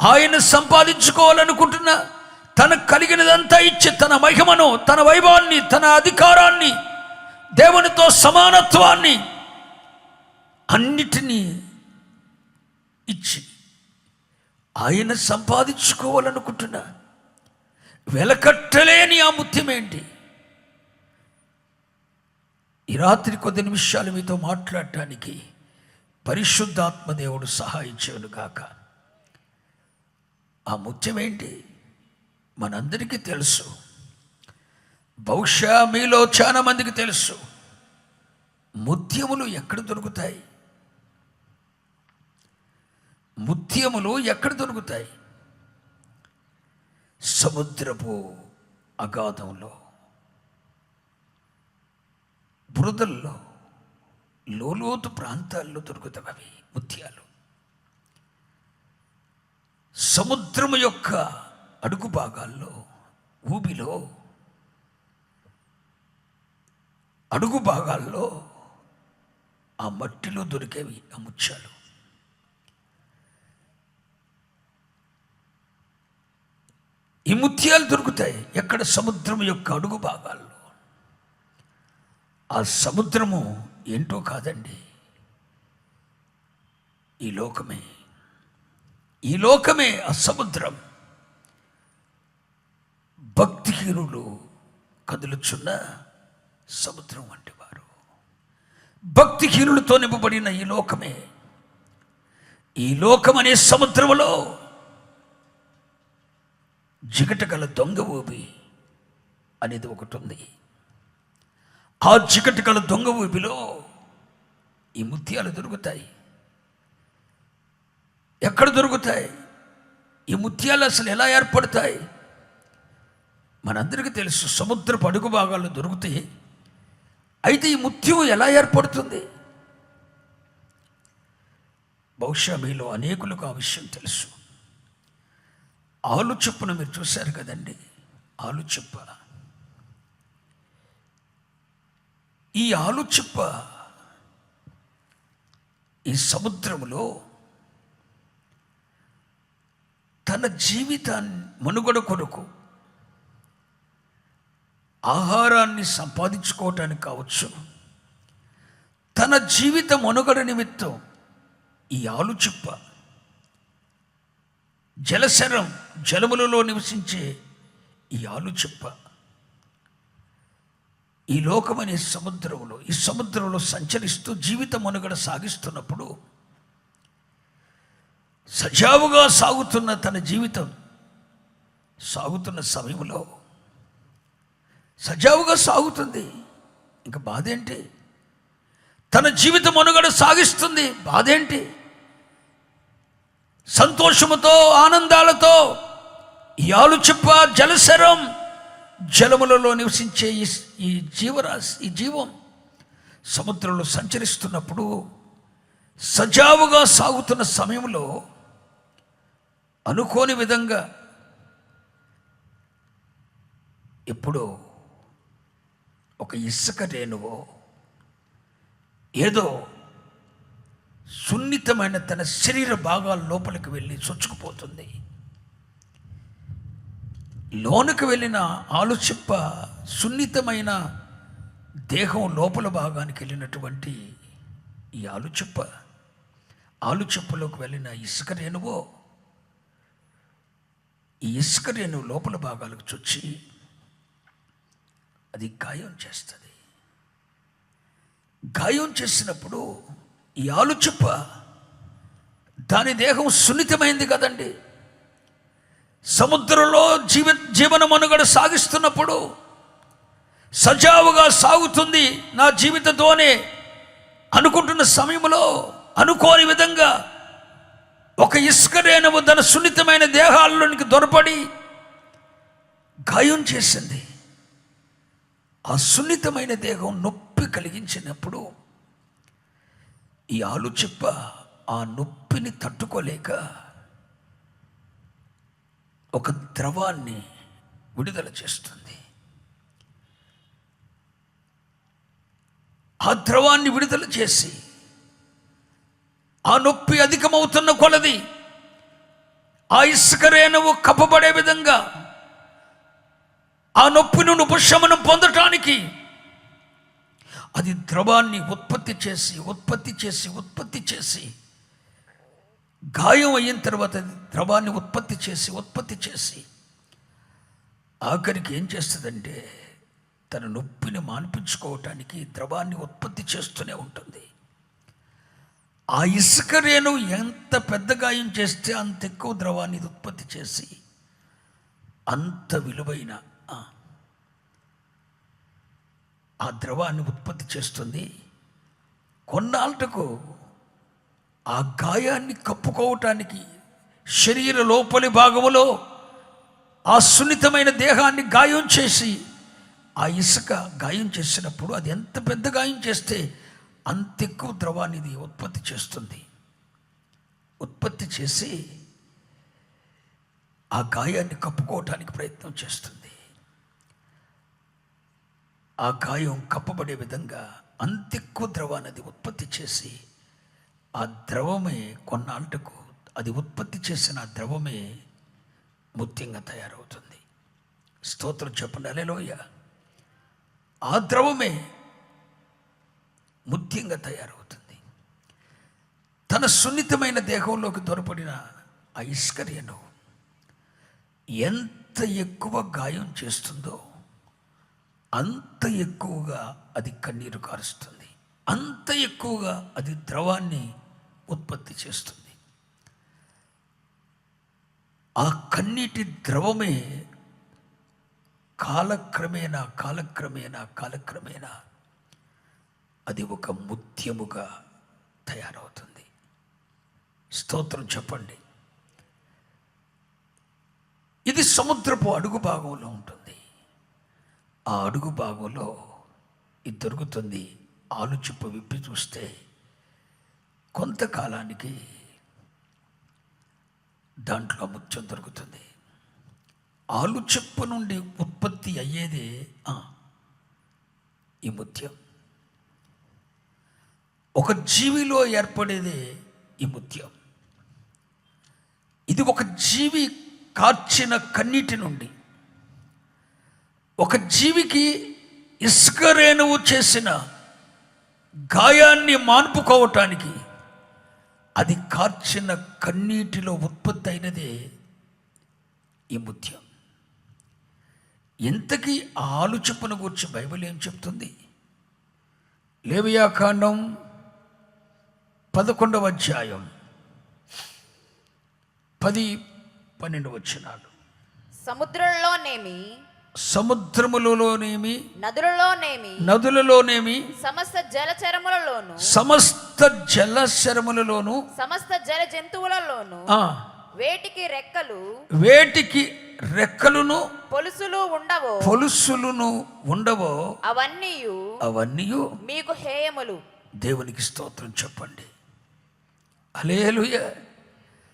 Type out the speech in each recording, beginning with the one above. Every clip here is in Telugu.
ఆయన సంపాదించుకోవాలనుకుంటున్న తనకు కలిగినదంతా ఇచ్చి తన మహిమను తన వైభవాన్ని తన అధికారాన్ని దేవునితో సమానత్వాన్ని అన్నిటినీ ఇచ్చి ఆయన సంపాదించుకోవాలనుకుంటున్నా వెలకట్టలేని ఆ ముత్యమేంటి ఈ రాత్రి కొద్ది నిమిషాలు మీతో మాట్లాడటానికి పరిశుద్ధాత్మ దేవుడు కాక ఆ ముత్యమేంటి మనందరికీ తెలుసు. బహుశా మీలో చాలా మందికి తెలుసు. ముత్యములు ఎక్కడ దొరుకుతాయి? ముత్యములు ఎక్కడ దొరుకుతాయి? సముద్రపు అగాధంలో బురదల్లో లోలోతు ప్రాంతాల్లో దొరుకుతాయి అవి ముత్యాలు. సముద్రము యొక్క అడుగు భాగాల్లో ఊబిలో అడుగు భాగాల్లో ఆ మట్టిలో దొరికేవి ఆ ముత్యాలు. ఈ ముత్యాలు దొరుకుతాయి ఎక్కడ సముద్రం యొక్క అడుగు భాగాల్లో. ఆ సముద్రము ఏంటో కాదండి ఈ లోకమే. ఈ లోకమే ఆ సముద్రం. భక్తిహీనులు కదులుచున్న సముద్రం వంటి వారు. భక్తిహీనులతో నింపబడిన ఈ లోకమే. ఈ లోకం అనే సముద్రములో జిగట గల దొంగ ఊబి అనేది ఒకటి ఉంది ఆ జిగట గల దొంగ ఊబిలో ఈ ముత్యాలు దొరుకుతాయి. ఎక్కడ దొరుకుతాయి? ఈ ముత్యాలు అసలు ఎలా ఏర్పడతాయి? మనందరికీ తెలుసు సముద్రపు అడుగు భాగాల్లో దొరుకుతాయి. అయితే ఈ ముత్యం ఎలా ఏర్పడుతుంది? బహుశా మీలో అనేకులకు ఆ విషయం తెలుసు. ఆలు చెప్పును మీరు చూశారు కదండి? ఆలు చెప్ప. ఈ ఆలు చెప్ప ఈ సముద్రములో తన జీవితాన్ని మనుగడ కొరకు ఆహారాన్ని సంపాదించుకోవటానికి కావచ్చు. తన జీవిత మనుగడ నిమిత్తం ఈ ఆలుచిప్ప జలశరం జలములలో నివసించే ఈ ఆలుచిప్ప ఈ లోకమనే సముద్రంలో ఈ సముద్రంలో సంచరిస్తూ జీవిత మనుగడ సాగిస్తున్నప్పుడు సజావుగా సాగుతున్న తన జీవితం సాగుతున్న సమయంలో సజావుగా సాగుతుంది. ఇంకా బాధ ఏంటి తన జీవితం మనుగడ సాగిస్తుంది. బాధ ఏంటి సంతోషముతో ఆనందాలతో ఈ ఆలుచిప్ప జలశరం జలములలో నివసించే ఈ ఈ జీవరాశి ఈ జీవం సముద్రంలో సంచరిస్తున్నప్పుడు సజావుగా సాగుతున్న సమయంలో అనుకోని విధంగా ఎప్పుడో ఒక ఇసుక రేణువో ఏదో సున్నితమైన తన శరీర భాగాల లోపలికి వెళ్ళి చొచ్చుకుపోతుంది. లోనికి వెళ్ళిన ఆలుచిప్ప సున్నితమైన దేహం లోపల భాగానికి వెళ్ళినటువంటి ఈ ఆలుచిప్ప ఆలుచిప్పలోకి వెళ్ళిన ఇసుక రేణువో ఈ ఇస్కర్యను లోపల భాగాలకు చొచ్చి అది గాయం చేస్తుంది. గాయం చేసినప్పుడు ఈ ఆలుచుప్ప దాని దేహం సున్నితమైంది కదండి. సముద్రంలో జీవ జీవన మనుగడ సాగిస్తున్నప్పుడు సజావుగా సాగుతుంది నా జీవితంతోనే అనుకుంటున్న సమయంలో అనుకోని విధంగా ఒక ఇసుకరేణువు తన సున్నితమైన దేహాల్లోనికి దొరపడి గాయం చేసింది. ఆ సున్నితమైన దేహం నొప్పి కలిగించినప్పుడు ఈ ఆలుచిప్ప ఆ నొప్పిని తట్టుకోలేక ఒక ద్రవాన్ని విడుదల చేస్తుంది. ఆ ద్రవాన్ని విడుదల చేసి ఆ నొప్పి అధికమవుతున్న కొలది. ఆ ఇసుక రేణువు కప్పబడే విధంగా ఆ నొప్పి నుండి ఉపశమనం పొందటానికి అది ద్రవాన్ని ఉత్పత్తి చేసి ఉత్పత్తి చేసి ఉత్పత్తి చేసి గాయం అయిన తర్వాత అది ద్రవాన్ని ఉత్పత్తి చేసి ఉత్పత్తి చేసి ఆఖరికి ఏం చేస్తుందంటే తన నొప్పిని మాన్పించుకోవటానికి ద్రవాన్ని ఉత్పత్తి చేస్తూనే ఉంటుంది. ఆ ఇసుక రేణు ఎంత పెద్ద గాయం చేస్తే అంత ఎక్కువ ద్రవాన్ని ఉత్పత్తి చేసి అంత విలువైన ఆ, ఆ ద్రవాన్ని ఉత్పత్తి చేస్తుంది. కొన్నాళ్ళకు ఆ గాయాన్ని కప్పుకోవటానికి శరీర లోపలి భాగములో ఆ సున్నితమైన దేహాన్ని గాయం చేసి ఆ ఇసుక గాయం చేసినప్పుడు అది ఎంత పెద్ద గాయం చేస్తే అంత ఎక్కువ ద్రవాన్ని ఇది ఉత్పత్తి చేస్తుంది. ఉత్పత్తి చేసి ఆ గాయాన్ని కప్పుకోవటానికి ప్రయత్నం చేస్తుంది. ఆ గాయం కప్పబడే విధంగా అంత ఎక్కువ ద్రవాన్ని అది ఉత్పత్తి చేసి ఆ ద్రవమే కొన్నాళ్ళకు అది ఉత్పత్తి చేసిన ఆ ద్రవమే ముత్యంగా తయారవుతుంది. స్తోత్రం చెప్పండి. అలెలోయ ఆ ద్రవమే ముత్యంగా తయారవుతుంది. తన సున్నితమైన దేహంలోకి దొరపడిన ఆ ఎంత ఎక్కువ గాయం చేస్తుందో అంత ఎక్కువగా అది కన్నీరు కారుస్తుంది. అంత ఎక్కువగా అది ద్రవాన్ని ఉత్పత్తి చేస్తుంది. ఆ కన్నీటి ద్రవమే కాలక్రమేణా కాలక్రమేణా కాలక్రమేణా అది ఒక ముత్యముగా తయారవుతుంది. స్తోత్రం చెప్పండి. ఇది సముద్రపు అడుగు భాగంలో ఉంటుంది. ఆ అడుగు భాగంలో ఇది దొరుకుతుంది. ఆలుచిప్ప విప్పి చూస్తే కొంతకాలానికి దాంట్లో ముత్యం దొరుకుతుంది. ఆలుచిప్ప నుండి ఉత్పత్తి అయ్యేదే ఈ ముత్యం. ఒక జీవిలో ఏర్పడేదే ఈ ముత్యం. ఇది ఒక జీవి కార్చిన కన్నీటి నుండి. ఒక జీవికి ఇసుక రేణువు చేసిన గాయాన్ని మాన్పుకోవటానికి అది కార్చిన కన్నీటిలో ఉత్పత్తి అయినదే ఈ ముత్యం. ఇంతకీ ఆ ఆలుచెప్పును గురించి బైబిల్ ఏం చెప్తుంది? లేవియాకాండం పదకొండవ అధ్యాయం. పది పన్నెండు వచ్చినాలు సముద్రంలోనేమి సముద్రములలోనేమి నదులలోనేమి నదులలోనేమి సమస్త జలచరములలోను సమస్త జలశరములలోను సమస్త జల జంతువులలోను వేటికి రెక్కలు వేటికి రెక్కలును పొలుసులు ఉండవో పొలుసులును ఉండవో అవన్నీ అవన్నీ మీకు హేయములు. దేవునికి స్తోత్రం చెప్పండి. అలేలుయ.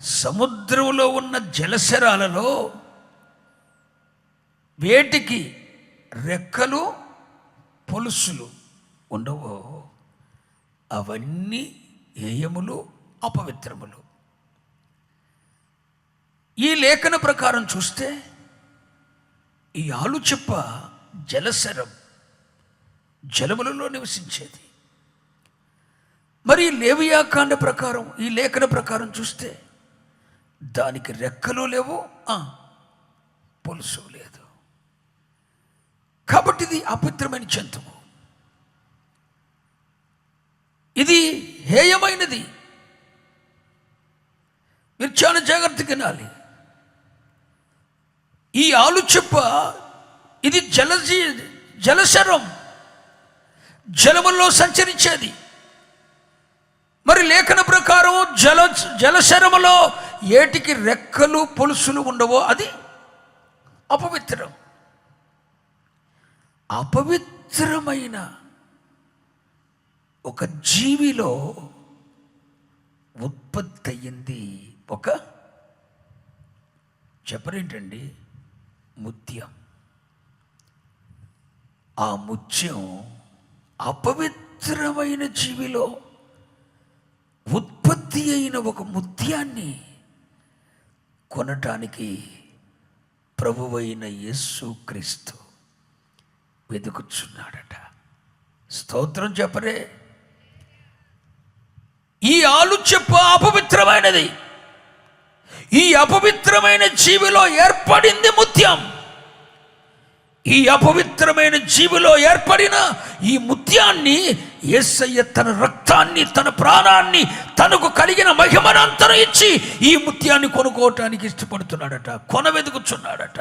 సముద్రంలో ఉన్న జలశరాలలో వేటికి రెక్కలు పొలుసులు ఉండవో? అవన్నీ ఏయములు అపవిత్రములు. ఈ లేఖన ప్రకారం చూస్తే ఈ ఆలుచిప్ప జలశరం జలములలో నివసించేది. మరి లేవియాకాండ ప్రకారం ఈ లేఖన ప్రకారం చూస్తే దానికి రెక్కలు లేవు పొలుసు లేదు. కాబట్టి ఇది అపవిత్రమైన జంతువు. ఇది హేయమైనది. మీరు చాలా జాగ్రత్తగా వినాలి. ఈ ఆలుచెప్ప ఇది జలజీ జలశరం జలములో సంచరించేది. మరి లేఖన ప్రకారం జల జలశరములో ఏటికి రెక్కలు పొలుసులు ఉండవో అది అపవిత్రం. అపవిత్రమైన ఒక జీవిలో ఉత్పత్తి అయ్యింది ఒక చెప్పరేంటండి? ముత్యం. ఆ ముత్యం అపవిత్రమైన జీవిలో ఉత్పత్తి అయిన ఒక ముత్యాన్ని కొనటానికి ప్రభువైన యేసు క్రీస్తు వెతుకుచున్నాడట. స్తోత్రం చెప్పరే. ఈ ఆలు చెప్పు అపవిత్రమైనది. ఈ అపవిత్రమైన జీవిలో ఏర్పడింది ముత్యం. ఈ అపవిత్రమైన జీవిలో ఏర్పడిన ఈ ముత్యాన్ని యేసయ్య తన రక్తాన్ని తన ప్రాణాన్ని తనకు కలిగిన మహిమనంతరం ఇచ్చి ఈ ముత్యాన్ని కొనుక్కోవటానికి ఇష్టపడుతున్నాడట కొన వెతుకుచున్నాడట